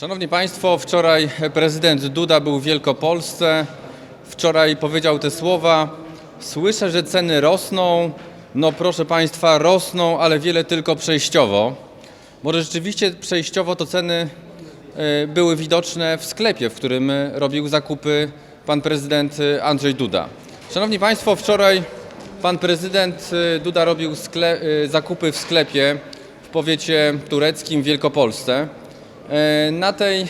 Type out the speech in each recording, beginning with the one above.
Szanowni Państwo, wczoraj prezydent Duda był w Wielkopolsce. Wczoraj powiedział te słowa: Słyszę, że ceny rosną. No, proszę Państwa, rosną, ale wiele tylko przejściowo. Może rzeczywiście przejściowo to ceny e, były widoczne w sklepie, w którym robił zakupy pan prezydent e, Andrzej Duda. Szanowni Państwo, wczoraj pan prezydent e, Duda robił zakupy w sklepie w powiecie tureckim w Wielkopolsce. E, Na tej,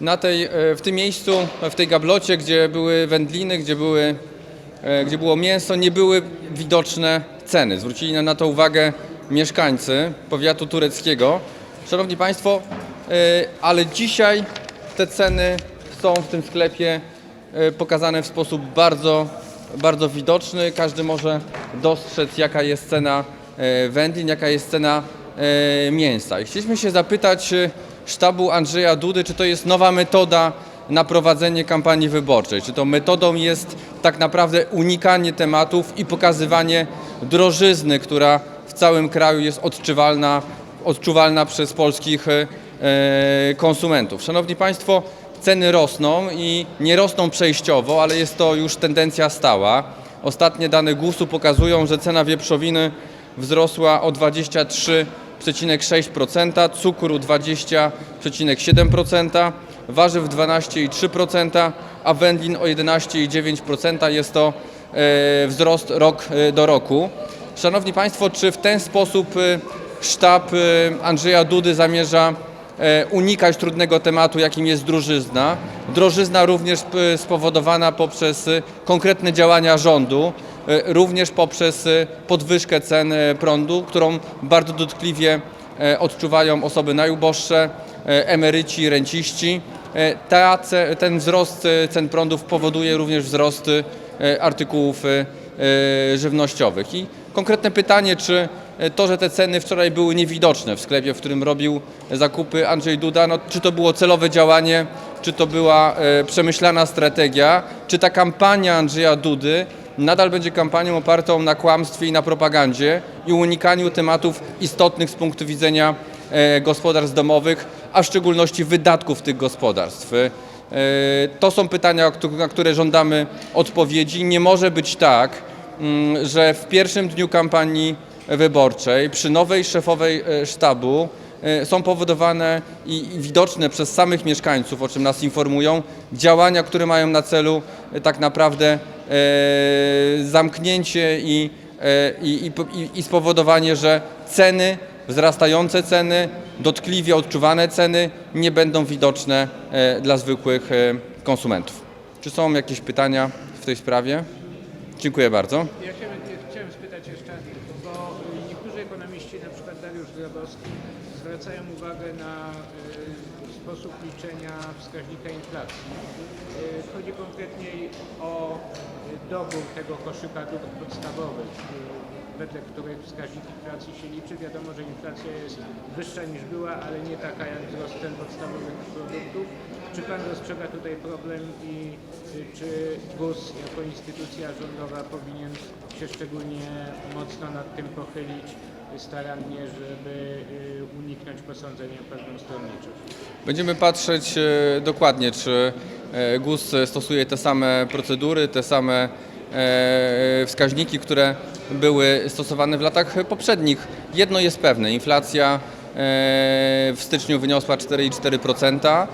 na tej, e, w tym miejscu, w tej gablocie, gdzie były wędliny, gdzie, były, e, gdzie było mięso, nie były widoczne ceny. Zwrócili na- to uwagę mieszkańcy powiatu tureckiego. Szanowni Państwo, ale dzisiaj te ceny są w tym sklepie pokazane w sposób bardzo, bardzo widoczny. Każdy może dostrzec, jaka jest cena wędlin, jaka jest cena mięsa. I chcieliśmy się zapytać sztabu Andrzeja Dudy, czy to jest nowa metoda na prowadzenie kampanii wyborczej? Czy to metodą jest tak naprawdę unikanie tematów i pokazywanie drożyzny, która w całym kraju jest odczuwalna, odczuwalna przez polskich e, konsumentów? Szanowni Państwo, ceny rosną i nie rosną przejściowo, ale jest to już tendencja stała. Ostatnie dane GUS-u pokazują, że cena wieprzowiny wzrosła o 23,6%, cukru 20,7%, warzyw 12,3%, a wędlin o 11,9%. Jest to e, wzrost rok e, do roku. Szanowni Państwo, czy w ten sposób e, sztab Andrzeja Dudy zamierza unikać trudnego tematu, jakim jest drożyzna. Drożyzna również spowodowana poprzez konkretne działania rządu, również poprzez e, podwyżkę cen e, prądu, którą bardzo dotkliwie e, odczuwają osoby najuboższe, e, emeryci, renciści. E, ten wzrost e, cen prądów powoduje również wzrost e, artykułów e, e, żywnościowych. I konkretne pytanie, czy e, to, że te ceny wczoraj były niewidoczne w sklepie, w którym robił zakupy Andrzej Duda, no, czy to było celowe działanie, czy to była e, przemyślana strategia, czy ta kampania Andrzeja Dudy nadal będzie kampanią opartą na kłamstwie i na propagandzie i unikaniu tematów istotnych z punktu widzenia e, gospodarstw domowych, a w szczególności wydatków tych gospodarstw. E, To są pytania, na które żądamy odpowiedzi. Nie może być tak, mm, że w pierwszym dniu kampanii wyborczej przy nowej szefowej e, sztabu są powodowane i widoczne przez samych mieszkańców, o czym nas informują, działania, które mają na celu tak naprawdę zamknięcie i, e, i, i, i, spowodowanie, że ceny, wzrastające ceny, dotkliwie odczuwane ceny nie będą widoczne e, dla zwykłych e, konsumentów. Czy są jakieś pytania w tej sprawie? Dziękuję bardzo. Ja chciałem, chciałem spytać jeszcze, bo niektórzy ekonomiści, na przykład Dariusz Grabowski, zwracają uwagę na sposób liczenia wskaźnika inflacji. Chodzi konkretniej o dobór tego koszyka dóbr podstawowych, y, wedle których wskaźnik inflacji się liczy. Wiadomo, że inflacja jest wyższa niż była, ale nie taka jak wzrost cen podstawowych produktów. Czy Pan dostrzega tutaj problem i y, czy GUS jako instytucja rządowa powinien się szczególnie mocno nad tym pochylić starannie, żeby y, uniknąć posądzenia pewną stronniczość? Będziemy patrzeć dokładnie, czy GUS stosuje te same procedury, te same wskaźniki, które były stosowane w latach poprzednich. Jedno jest pewne, inflacja e, w styczniu wyniosła 4,4%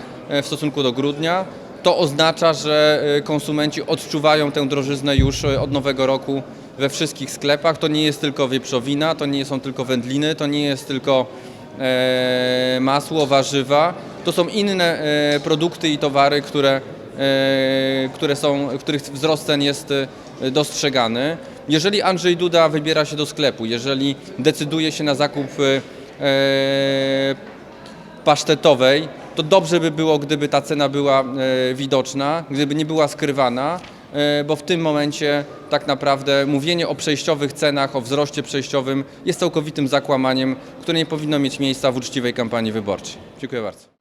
w stosunku do grudnia. To oznacza, że e, konsumenci odczuwają tę drożyznę już e, od nowego roku we wszystkich sklepach. To nie jest tylko wieprzowina, to nie są tylko wędliny, to nie jest tylko e, masło, warzywa. To są inne e, produkty i towary, które, e, które są, których wzrost cen jest e, dostrzegany. Jeżeli Andrzej Duda wybiera się do sklepu, jeżeli decyduje się na zakup e, pasztetowej, to dobrze by było, gdyby ta cena była e, widoczna, gdyby nie była skrywana, e, bo w tym momencie tak naprawdę mówienie o przejściowych cenach, o wzroście przejściowym jest całkowitym zakłamaniem, które nie powinno mieć miejsca w uczciwej kampanii wyborczej. Dziękuję bardzo.